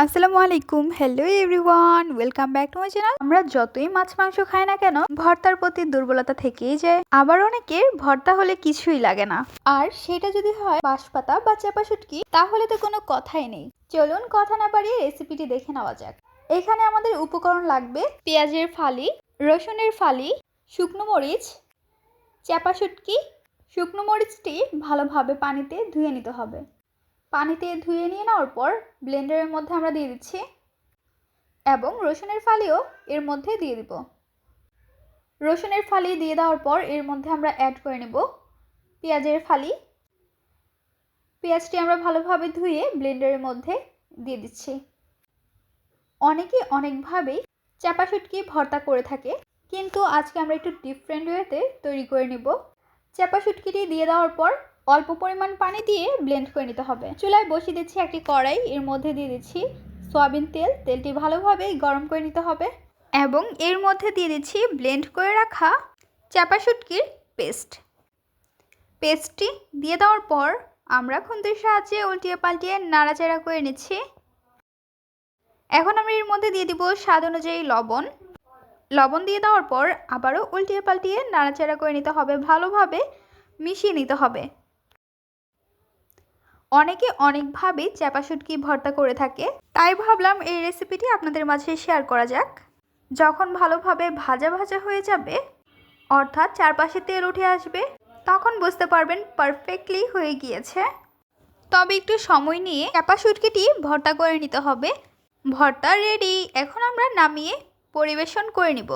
আসসালামু আলাইকুম hello everyone welcome back to my channel আমরা যতই মাছ, মাংস খাই না কেন, ভর্তার প্রতি দুর্বলতা থেকেই যায় আবার অনেকের ভর্তা হলে কিছুই লাগে না। আর সেটা যদি হয় বাঁশপাতা বা চাপা শুটকি, তাহলে তো কোনো কথাই নেই। চলুন কথা না বাড়িয়ে রেসিপিটি দেখে নেওয়া যাক। এখানে আমাদের উপকরণ লাগবে পেঁয়াজের ফালি, রসুনের ফালি, শুকনো মরিচ, চাপা শুটকি। শুকনো মরিচটি ভালোভাবে পানিতে ধুয়ে নিতে হবে। পানিতে ধুয়ে নিয়ে নেওয়ার পর ব্লেন্ডারের মধ্যে আমরা দিয়ে দিচ্ছি এবং রসুনের ফালিও এর মধ্যে দিয়ে দিব। রসুনের ফালি দিয়ে দেওয়ার পর এর মধ্যে আমরা অ্যাড করে নেব পেঁয়াজের ফালি। পেঁয়াজটি আমরা ভালোভাবে ধুয়ে ব্লেন্ডারের মধ্যে দিয়ে দিচ্ছি। অনেকে অনেকভাবেই চাপা শুটকি ভর্তা করে থাকে, কিন্তু আজকে আমরা একটু ডিফারেন্ট ওয়েতে তৈরি করে নেব। চাপা শুটকিটি দিয়ে দেওয়ার পর অল্প পরিমাণ পানি দিয়ে ব্লেন্ড করে নিতে হবে। চুলায় বসিয়ে দিচ্ছি একটি কড়াই, এর মধ্যে দিয়ে দিচ্ছি সয়াবিন তেল। তেলটি ভালোভাবে গরম করে নিতে হবে এবং এর মধ্যে দিয়ে দিচ্ছি ব্লেন্ড করে রাখা চাপা শুটকির পেস্ট পেস্টটি দিয়ে দেওয়ার পর আমরা খুন্তির সাহায্যে উল্টিয়ে পাল্টিয়ে নাড়াচাড়া করে নিচ্ছি। এখন আমরা এর মধ্যে দিয়ে দিব স্বাদ অনুযায়ী লবণ। লবণ দিয়ে দেওয়ার পর আবারও উল্টিয়ে পাল্টিয়ে নাড়াচাড়া করে নিতে হবে, ভালোভাবে মিশিয়ে নিতে হবে। অনেকে অনেকভাবেই চাপা শুটকি ভর্তা করে থাকে। তাই ভাবলাম এই রেসিপিটি আপনাদের মাঝে শেয়ার করা যাক। যখন ভালোভাবে ভাজা ভাজা হয়ে যাবে, অর্থাৎ চারপাশে তেল উঠে আসবে, তখন বুঝতে পারবেন পারফেক্টলি হয়ে গিয়েছে। তবে একটু সময় নিয়ে চাপা শুটকিটি ভর্তা করে নিতে হবে। ভর্তা রেডি এখন আমরা নামিয়ে পরিবেশন করে নিব।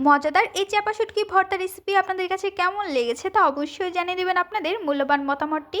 মজাদার এই চাপা শুটকি ভর্তা রেসিপি আপনাদের কাছে কেমন লেগেছে তা অবশ্যই জানিয়ে দেবেন আপনাদের মূল্যবান মতামতটি।